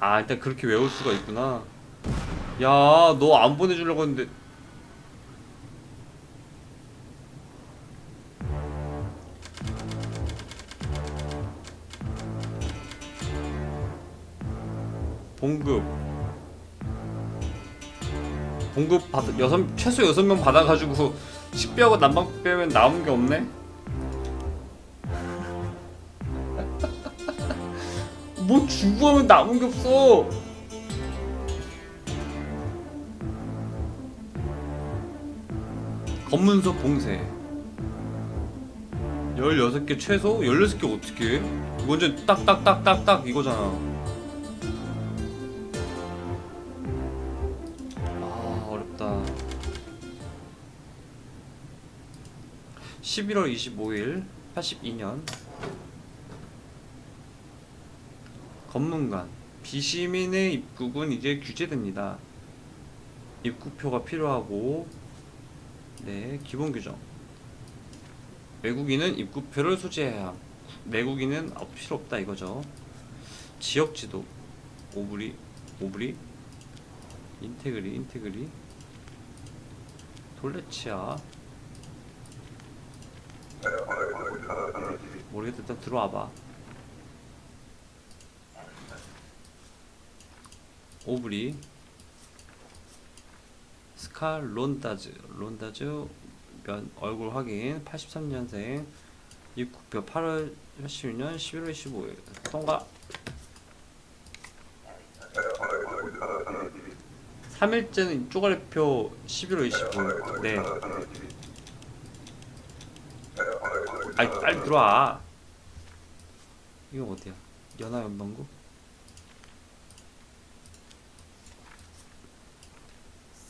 아 일단 그렇게 외울 수가 있구나. 야 너 안 보내주려고 했는데. 봉급. 봉급 받 여섯 최소 여섯 명 받아가지고 식비하고 난방 빼면 남은 게 없네. 뭐 주고 하면 남은 게 없어. 검문소 봉쇄 16개 최소? 16개 어떻게 해? 완전 딱딱딱딱딱 이거잖아 아 어렵다 11월 25일 82년 검문관 비시민의 입국은 이제 규제됩니다. 입국표가 필요하고 네 기본 규정. 외국인은 입국표를 소지해야 함. 내국인은 어, 필요 없다 이거죠. 지역 지도 오브리 오브리 인테그리 인테그리. 돌레치아. 모르겠다 일단 들어와봐 오브리. 스칼 론다즈. 론다즈 면 얼굴 확인. 83년생. 입국표 8월 16년 11월 15일. 통과. 3일째는 쪼가리표 11월 25일. 네. 아이 빨리 들어와. 이거 어디야? 연하연방구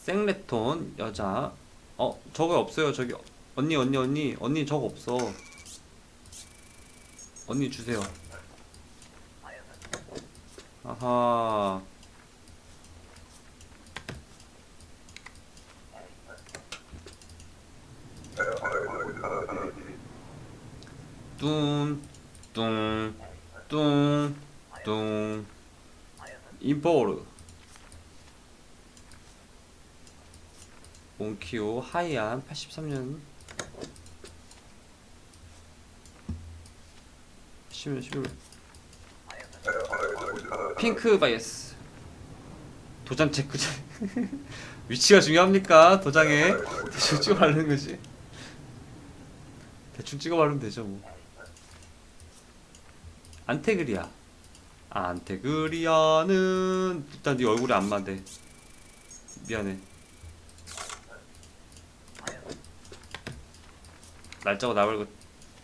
생레톤 여자. 어 저거 없어요. 저기 언니 언니 언니 언니 저거 없어. 언니 주세요. 아하. 뚱뚱뚱뚱. 임포르 몬키오 하이안 83년 10년 11월 핑크 바이어스. 도장 체크 위치가 중요합니까? 도장에? 대충 찍어 바르는 거지. 대충 찍어 바르면 되죠 뭐. 안테그리아. 아, 안테그리아는 일단 네 얼굴에 안 맞대 미안해 날짜고 나발고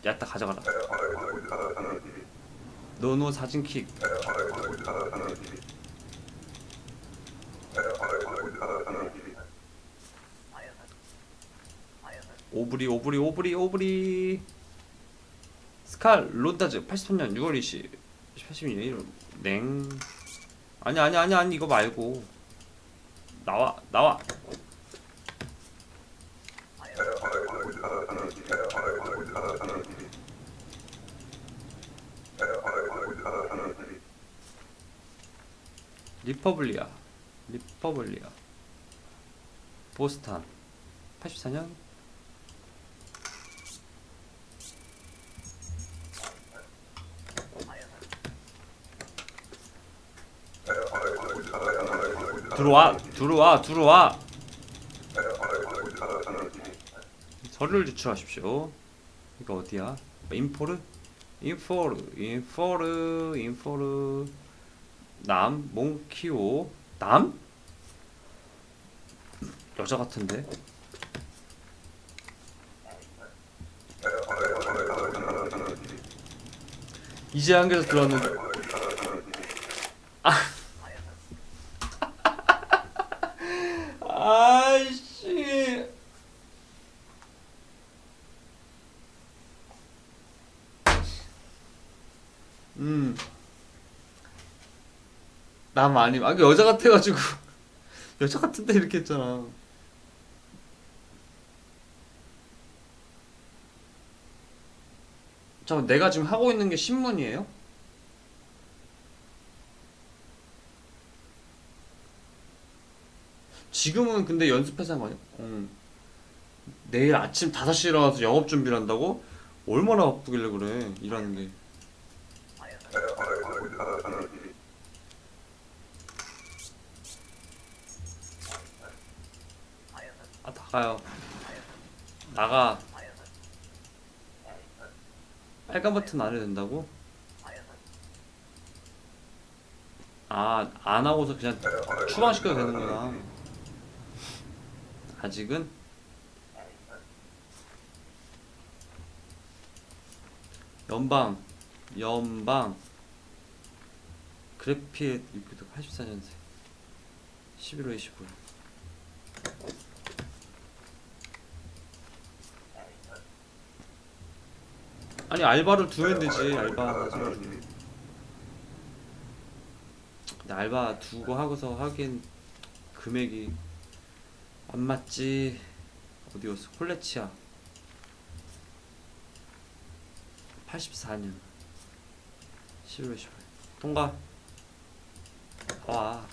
야딱 가져가라. 노노 사진킥. 오브리 오브리 오브리 오브리. 스칼 론다즈 83년 6월 20 82년 1월. 냉. 아니 아니 아니 아니 이거 말고. 나와 나와 리퍼블리아 리퍼블리아 보스탄 84년? 들어와 들어와 들어와. 서류를 제출하십시오 이거 어디야? 인포르? 인포르 인포르 인포르. 남 몽키오. 남? 여자 같은데? 이제 한개서 들어왔는데. 아이 음. 남 아님. 아, 그 여자 같아가지고. 여자 같은데 이렇게 했잖아. 자, 내가 지금 하고 있는 게 신문이에요? 지금은 근데 연습해서 한거 아니야? 응. 내일 아침 5시에 일어나서 영업 준비를 한다고? 얼마나 바쁘길래 그래, 일하는 게. 아 나가요 나가 빨간 버튼 안 해도 된다고? 아, 안 하고서 그냥 추방시켜도 되는구나. 아직은? 연방, 연방, 그래피의 유피도 84년생. 11월 25일. 아니, 알바를 두면 되지, 알바. 근데 알바 두고 하고서 하기엔 금액이 안 맞지 어디 갔어 콜레치아 84년 11월 10일 통과 와.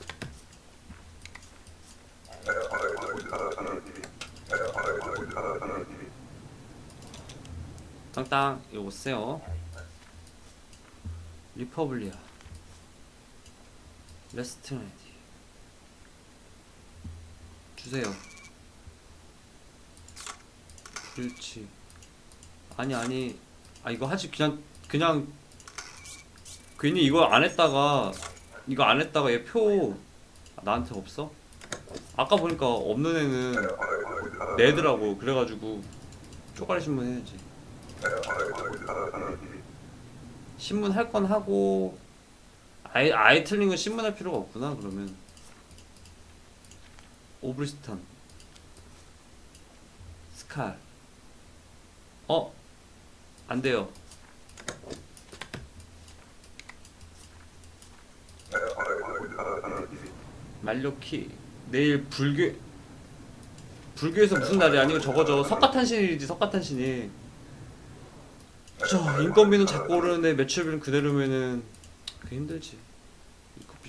땅땅 이거 오세요 리퍼블리아. 레스트 레디 주세요. 그렇지 아니 아니. 아 이거 하지 그냥 그냥 괜히 이거 안 했다가 이거 안 했다가 얘 표 나한테 없어? 아까 보니까 없는 애는 내더라고. 그래가지고 쪼가리 신문 해야지. 신문 할 건 하고 아예 틀린 건 신문 할 필요가 없구나 그러면. 오브리스탄 스칼. 어? 안 돼요 말료키. 내일 불교 불교에서 무슨 날이야 아니 이거 적어줘 석가탄신일이지 석가탄신일 저 인건비는 자꾸 오르는데 매출비는 그대로면은 그게 힘들지.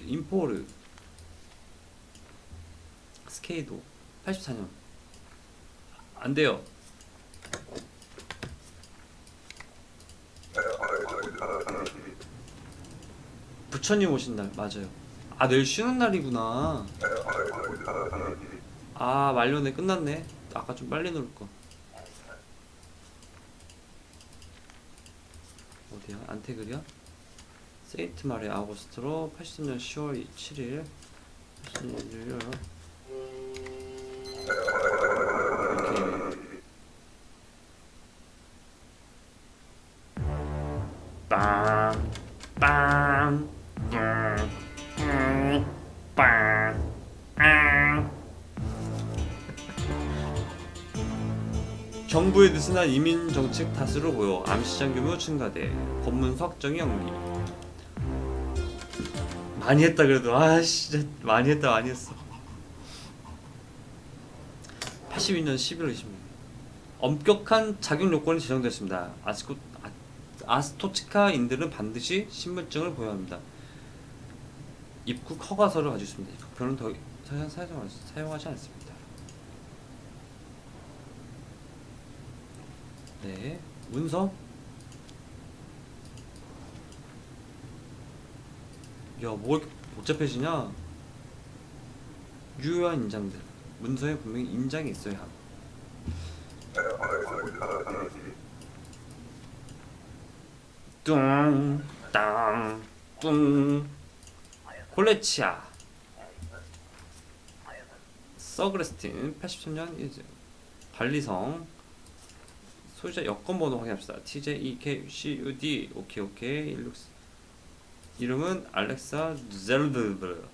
인포르 스케이도. 84년. 안 돼요. 부처님 오신 날 맞아요 아 내일 쉬는 날이구나. 아 말년에 끝났네. 아까 좀 빨리 누를 거. 어디야? 안테그리야? 세인트 마리 아고스트로 83년 10월 7일. 86일 이렇 정부의 느슨한 이민 정책 탓으로 보여 암시장 규모 증가돼 법문서 확정이 연기. 많이 했다 그래도 아 진짜 많이 했다 많이 했어. 82년 11월 26일. 엄격한 자격 요건이 제정됐습니다. 아스코, 아, 아스토치카인들은 반드시 신분증을 보여야 합니다. 입국 허가서를 가지고 있습니다. 입국표는 더 사용하지 않습니다 네 문서 야, 뭐 이렇게 복잡해지냐? 유효한 인장들. 문서에 분명히 인장이 있어야 함. 뚱, 땅, 뚱. 콜레치아. 서그레스틴 83년 이제 관리성 소유자 여권 번호 확인합시다. TJEKCUD 오케이 오케이 164 이름은 알렉사 젤드브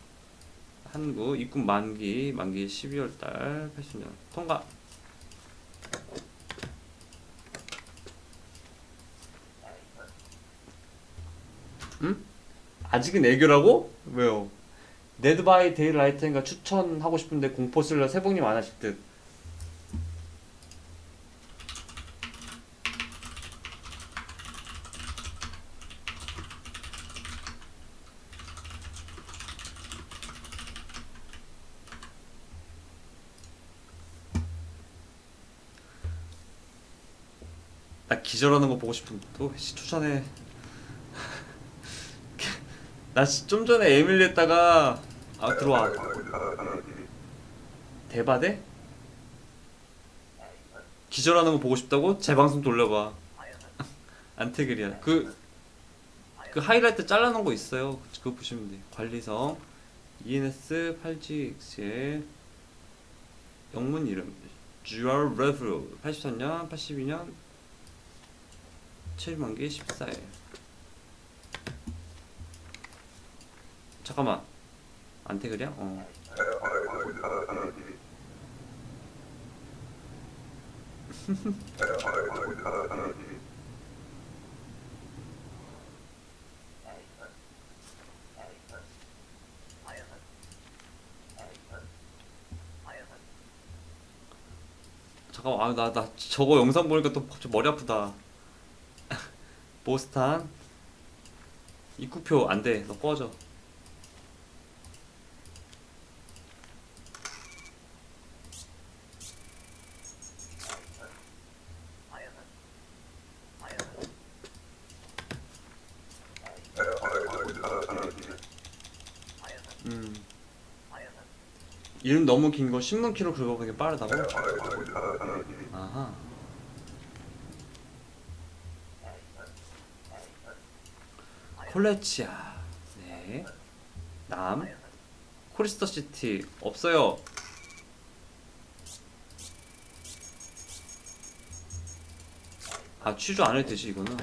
한국 입국 만기 만기 12월달 80년 통과 응? 아직은 애교라고? 왜요? 네드바이 데일라이트인가 추천하고 싶은데 공포 슬러 세봉님 안 하실 듯 기절하는 거 보고 싶은 또 씨, 추천해? 나 좀 전에 에밀리 했다가 아 들어와. 대바대? 기절하는 거 보고 싶다고? 재방송 돌려봐. 안테그리아 그, 그 하이라이트 잘라놓은 거 있어요. 그거 보시면 돼 관리성 ENS 8GX의 영문 이름. Dual Review 83년 82년 7만 개 14일. 잠깐만. 안테그리아? 어. 잠깐만. 아나 나 저거 영상 보니까 또 머리 아프다 보스탄 입구표 안돼. 너 꺼져. 음. 이름 너무 긴 거 신문 키로 긁어보는 게 빠르다고? 아하 콜레치아. 네 남 코리스터 시티. 없어요. 아 취조 안 해도 되지 이거는?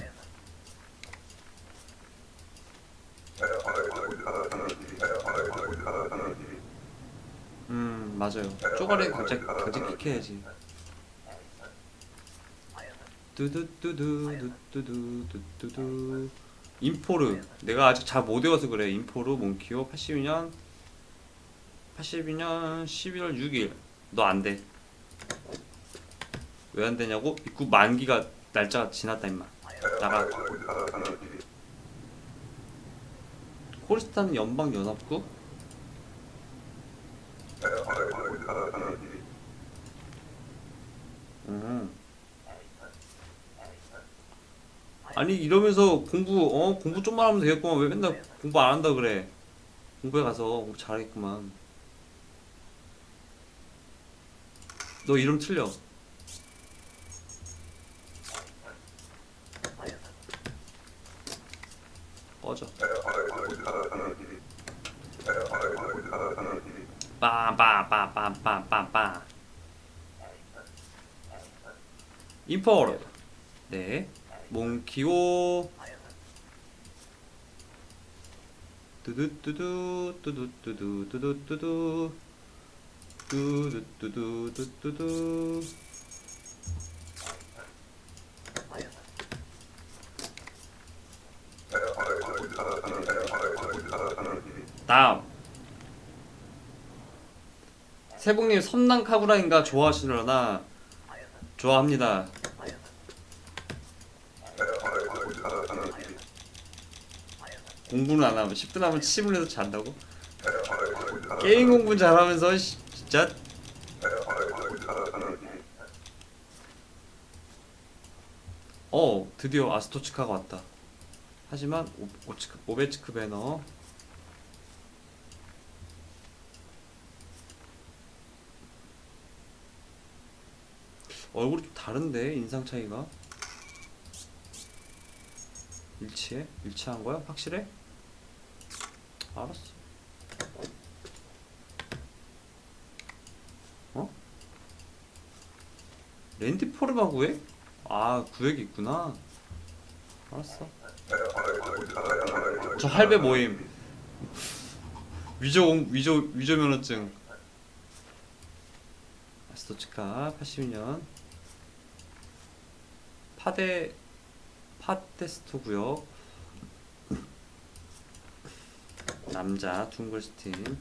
음 맞아요. 쪼가리 갑자기 갑자기 킥해야지. 뚜두뚜두 인포르. 내가 아직 잘 못 외워서 그래. 인포르 몬키오 82년 82년 11월 6일. 너 안돼. 왜 안 되냐고? 입구 만기가 날짜가 지났다 임마. 나가. 코리스탄 연방 연합국? 음. 아니 이러면서 공부 어? 공부 좀만 하면 되겠구만. 왜 맨날 공부 안 한다 그래? 공부해 가서 공부 잘하겠구만. 너 이름 틀려. 꺼져. 빠빠빠빠빠빠빠. 임포르 네 몽키오. 두두두두 두 두두두. 두 두두두 두 두두두. 다음. 세봉님 섬난 카구라인가 좋아하시려나 좋아합니다 공부는 안 하면 10분 하면 시뮬레이터 잘한다고? 게임 공부 잘하면서 씨, 진짜? 어 드디어 아스토치카가 왔다. 하지만 오, 오치크, 오베치크 배너. 얼굴이 좀 다른데 인상 차이가 일치해? 일치한 거야? 확실해? 알았어. 어? 랜디 포르마 구획? 아 구획이 있구나. 알았어. 저 할배 모임. 위조 공- 위조 위조 면허증. 아스토치카 82년. 파데 파테스토고요. 남자 둥글스틴